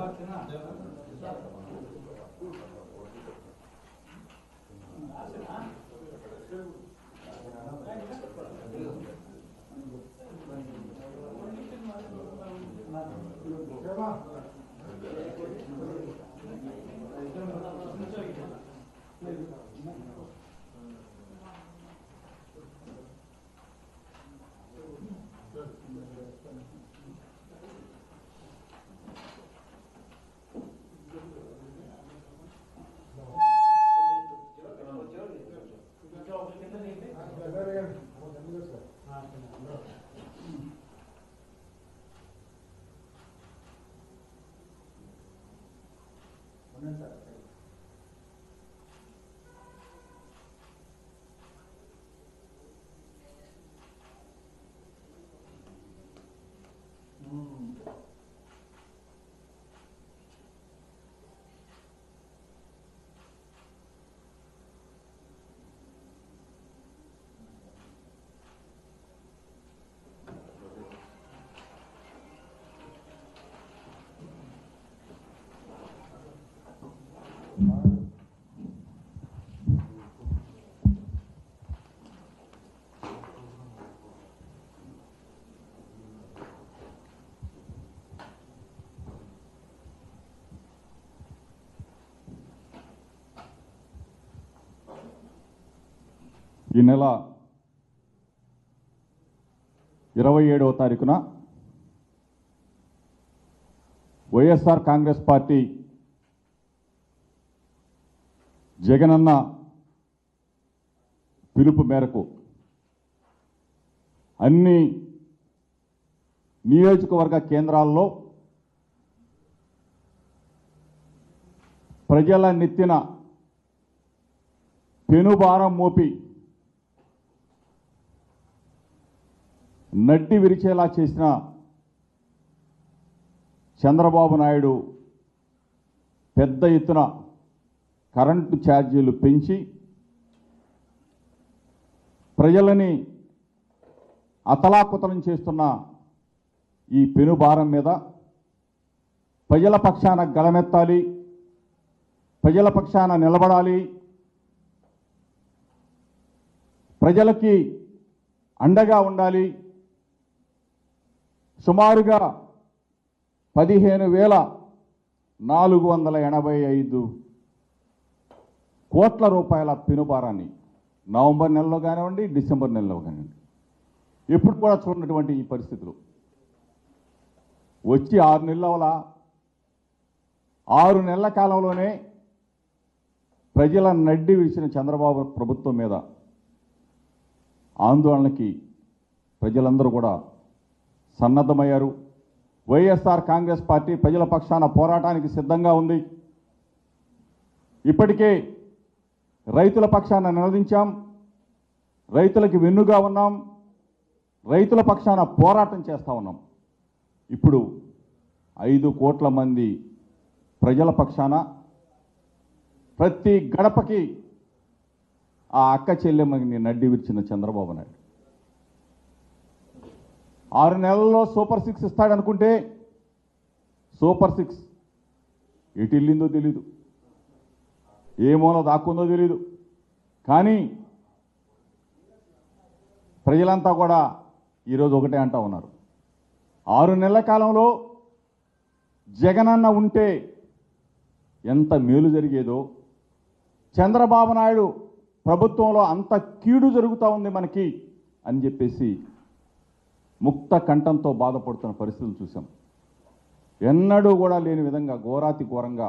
Thank you. ఈ నెల ఇరవై ఏడవ తారీఖున వైఎస్ఆర్ కాంగ్రెస్ పార్టీ జగనన్న పిలుపు మేరకు అన్ని నియోజకవర్గ కేంద్రాల్లో ప్రజల నెత్తిన పెనుభారం మోపి నడ్డి విరిచేలా చేసిన చంద్రబాబు నాయుడు పెద్ద ఎత్తున కరెంటు ఛార్జీలు పెంచి ప్రజలని అతలాకుతలం చేస్తున్న ఈ పెనుభారం మీద ప్రజల పక్షాన గళమెత్తాలి ప్రజల పక్షాన నిలబడాలి ప్రజలకి అండగా ఉండాలి. సుమారుగా పదిహేను వేల నాలుగు వందల ఎనభై ఐదు కోట్ల రూపాయల పెనుభారాన్ని నవంబర్ నెలలో కానివ్వండి డిసెంబర్ నెలలో కానివ్వండి ఎప్పుడు కూడా చూడనటువంటి ఈ పరిస్థితులు. వచ్చి ఆరు నెలల ఆరు నెలల కాలంలోనే ప్రజల నడ్డి వేసిన చంద్రబాబు ప్రభుత్వం మీద ఆందోళనకి ప్రజలందరూ కూడా సన్నద్ధమయ్యారు. వైఎస్ఆర్ కాంగ్రెస్ పార్టీ ప్రజల పక్షాన పోరాటానికి సిద్ధంగా ఉంది. ఇప్పటికే రైతుల పక్షాన నిలదించాం రైతులకి వెన్నుగా ఉన్నాం. రైతుల పక్షాన పోరాటం చేస్తా ఉన్నాం. ఇప్పుడు ఐదు కోట్ల మంది ప్రజల పక్షాన ప్రతి గడపకి ఆ అక్క చెల్లెమ్మని నడ్డి విరిచిన చంద్రబాబు నాయుడు. ఆరు నెలల్లో సూపర్ సిక్స్ ఇస్తాడనుకుంటే సూపర్ సిక్స్ ఎటు వెళ్ళిందో తెలీదు. ఏ మూల దాక్కుందో తెలీదు. కానీ ప్రజలంతా కూడా ఈరోజు ఒకటే అంటా ఉన్నారు. ఆరు నెలల కాలంలో జగనన్న ఉంటే ఎంత మేలు జరిగేదో చంద్రబాబు నాయుడు ప్రభుత్వంలో అంత కీడు జరుగుతూ ఉంది మనకి అని చెప్పేసి ముక్త కంఠంతో బాధపడుతున్న పరిస్థితులు చూసాం ఎన్నడూ కూడా లేని విధంగా ఘోరాతి ఘోరంగా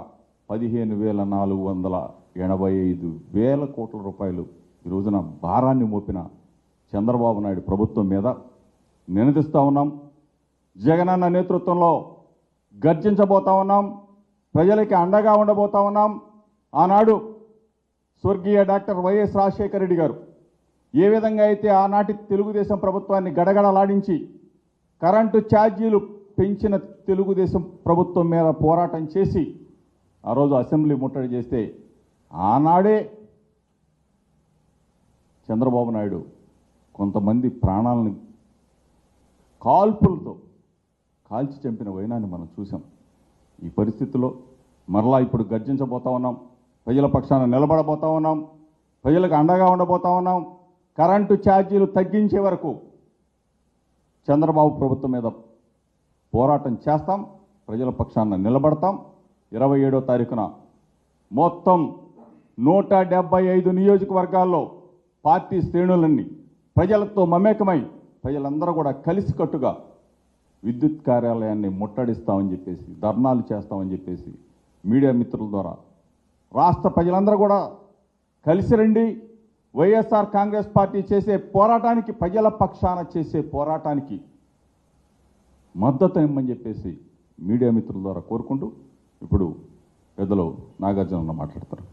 పదిహేను వేల నాలుగు వందల ఎనభై ఐదు వేల కోట్ల రూపాయలు ఈ రోజున భారాన్ని మోపిన చంద్రబాబు నాయుడు ప్రభుత్వం మీద నినదిస్తూ ఉన్నాం. జగనన్న నేతృత్వంలో గర్జించబోతా ఉన్నాం. ప్రజలకి అండగా ఉండబోతా ఉన్నాం. ఆనాడు స్వర్గీయ డాక్టర్ వైఎస్ రాజశేఖర రెడ్డి గారు ఏ విధంగా అయితే ఆనాటి తెలుగుదేశం ప్రభుత్వాన్ని గడగడలాడించి కరెంటు ఛార్జీలు పెంచిన తెలుగుదేశం ప్రభుత్వం మీద పోరాటం చేసి ఆ రోజు అసెంబ్లీ ముట్టడి చేస్తే ఆనాడే చంద్రబాబు నాయుడు కొంతమంది ప్రాణాలను కాల్పులతో కాల్చి చంపిన వైనాన్ని మనం చూసాం ఈ పరిస్థితిలో మరలా ఇప్పుడు గర్జించబోతా ఉన్నాం. ప్రజల పక్షాన నిలబడబోతా ఉన్నాం. ప్రజలకు అండగా ఉండబోతా ఉన్నాం. కరెంటు ఛార్జీలు తగ్గించే వరకు చంద్రబాబు ప్రభుత్వం మీద పోరాటం చేస్తాం. ప్రజల పక్షాన నిలబడతాం. ఇరవై ఏడో తారీఖున మొత్తం నూట డెబ్బై ఐదు నియోజకవర్గాల్లో పార్టీ శ్రేణులన్నీ ప్రజలతో మమేకమై ప్రజలందరూ కూడా కలిసికట్టుగా విద్యుత్ కార్యాలయాన్ని ముట్టడిస్తామని చెప్పేసి ధర్నాలు చేస్తామని చెప్పేసి మీడియా మిత్రుల ద్వారా రాష్ట్ర ప్రజలందరూ కూడా కలిసి రండి. వైఎస్ఆర్ కాంగ్రెస్ పార్టీ చేసే పోరాటానికి ప్రజల పక్షాన చేసే పోరాటానికి మద్దతు ఇమ్మని చెప్పేసి మీడియా మిత్రుల ద్వారా కోరుకుంటూ ఇప్పుడు పెద్దలు నాగార్జున మాట్లాడతారు.